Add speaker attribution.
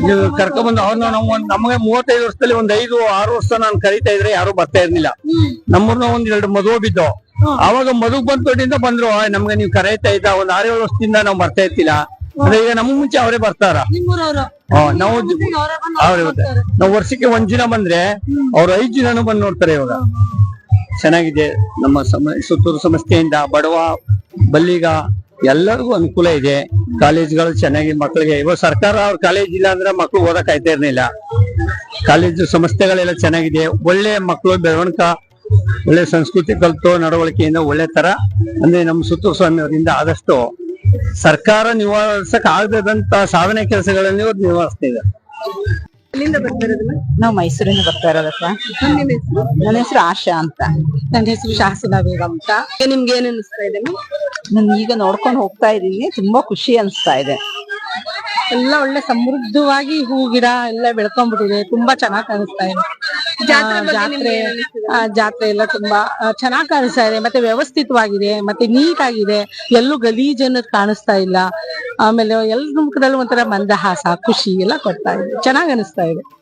Speaker 1: ನೀವು ಕರ್ಕೊಂಡ್ಬಂದು ಅವ್ರನ್ನ ನಾವು ಒಂದ್ ನಮಗೆ ಮೂವತ್ತೈದು ವರ್ಷದಲ್ಲಿ ಒಂದ್ ಐದು ಆರು ವರ್ಷ ನಾನು ಕರಿತಾ ಇದ್ರೆ ಯಾರು ಬರ್ತಾ ಇರ್ಲಿಲ್ಲ. ನಮ್ಮೂರ್ನ ಒಂದ್ ಎರಡು ಮದುವೆ ಬಿದ್ದು. ಅವಾಗ ಮದುವೆ ಬಂದ್ ದೊಡ್ಡಿಂದ ಬಂದ್ರು "ಆ, ನಮ್ಗೆ ನೀವು ಕರೀತಾ ಇದ್ದ ಒಂದ್ ಆರೇಳು ವರ್ಷದಿಂದ ನಾವು ಬರ್ತಾ ಇರ್ತಿಲ್ಲ. ಅಂದ್ರೆ ಈಗ ನಮ್ ಮುಂಚೆ ಅವರೇ ಬರ್ತಾರ. ನಾವು
Speaker 2: ಅವ್ರೇ
Speaker 1: ಬರ್ತಾರೆ. ನಾವು ವರ್ಷಕ್ಕೆ ಒಂದ್ ದಿನ ಬಂದ್ರೆ ಅವ್ರ ಐದ್ ದಿನಾನು ಬಂದ್ ನೋಡ್ತಾರೆ ಇವಾಗ. ಚೆನ್ನಾಗಿದೆ. ನಮ್ಮ ಸಮ ಸುತ್ತೂರು ಸಂಸ್ಥೆಯಿಂದ ಬಡವ ಬಲ್ಲಿಗ ಎಲ್ಲರಿಗೂ ಅನುಕೂಲ ಇದೆ. ಕಾಲೇಜ್ಗಳು ಚೆನ್ನಾಗಿ ಮಕ್ಕಳಿಗೆ ಇವಾಗ ಸರ್ಕಾರ ಅವ್ರ ಕಾಲೇಜ್ ಇಲ್ಲ ಅಂದ್ರೆ ಮಕ್ಕಳು ಓದಕ್ ಆಯ್ತಾ ಇರ್ಲಿಲ್ಲ. ಕಾಲೇಜು ಸಂಸ್ಥೆಗಳೆಲ್ಲ ಚೆನ್ನಾಗಿದೆ. ಒಳ್ಳೆ ಮಕ್ಕಳು ಬೆಳವಣಿಗೆ ಒಳ್ಳೆ ಸಂಸ್ಕೃತಿ ಕಲಿತು ನಡವಳಿಕೆಯಿಂದ ಒಳ್ಳೆ ತರ. ಅಂದ್ರೆ ನಮ್ಮ ಸುತ್ತು ಸ್ವಾಮಿ ಅವರಿಂದ ಆದಷ್ಟು ಸರ್ಕಾರ ನಿವಾರಿಸಕ್ ಆಗದಂತ ಸಾಧನೆ ಕೆಲಸಗಳನ್ನು ಇವ್ರು ನಿವಾರಿಸ್ತಾ ಇದ್ದಾರೆ.
Speaker 2: ಎಲ್ಲಿಂದ ಬರ್ತಿರೋದನ್ನ
Speaker 3: ನಾವು ಮೈಸೂರಿಂದ ಬರ್ತಾ ಇರೋದಪ್ಪ.
Speaker 2: ನಿಮ್ಮ ಹೆಸರು?
Speaker 3: ನನ್ನ ಹೆಸರು ಆಶಾ ಅಂತ.
Speaker 2: ನನ್ನ ಹೆಸರು ಶಾಸನ ಬೇಗ ಅಂತ. ನಿಮ್ಗೆ ಏನ್ ಅನಿಸ್ತಾ ಇದೆ?
Speaker 3: ನಾನು ಈಗ ನೋಡ್ಕೊಂಡು ಹೋಗ್ತಾ ಇದ್ದೀನಿ. ತುಂಬಾ ಖುಷಿ ಅನಿಸ್ತಾ ಇದೆ.
Speaker 2: ಎಲ್ಲ ಒಳ್ಳೆ ಸಮೃದ್ಧವಾಗಿ ಹೂ ಗಿಡ ಎಲ್ಲ ಬೆಳ್ಕೊಂಡ್ಬಿಟ್ಟಿದೆ. ತುಂಬಾ ಚೆನ್ನಾಗ್ ಕಾಣಿಸ್ತಾ ಇದೆ. ಜಾತ್ರೆ ಆ, ಜಾತ್ರೆ ಎಲ್ಲ ತುಂಬಾ ಚೆನ್ನಾಗಿ ಕಾಣಿಸ್ತಾ ಇದೆ. ಮತ್ತೆ ವ್ಯವಸ್ಥಿತವಾಗಿದೆ. ಮತ್ತೆ ನೀಟ್ ಆಗಿದೆ ಎಲ್ಲೂ ಗಲೀಜ್ ಅನ್ನೋದು ಕಾಣಿಸ್ತಾ ಇಲ್ಲ. ಆಮೇಲೆ ಎಲ್ಲ ಮುಖದಲ್ಲೂ ಒಂಥರ ಮಂದಹಾಸ ಖುಷಿ ಎಲ್ಲ ಕೊಡ್ತಾ ಇದೆ. ಚೆನ್ನಾಗ್ ಅನಿಸ್ತಾ ಇದೆ.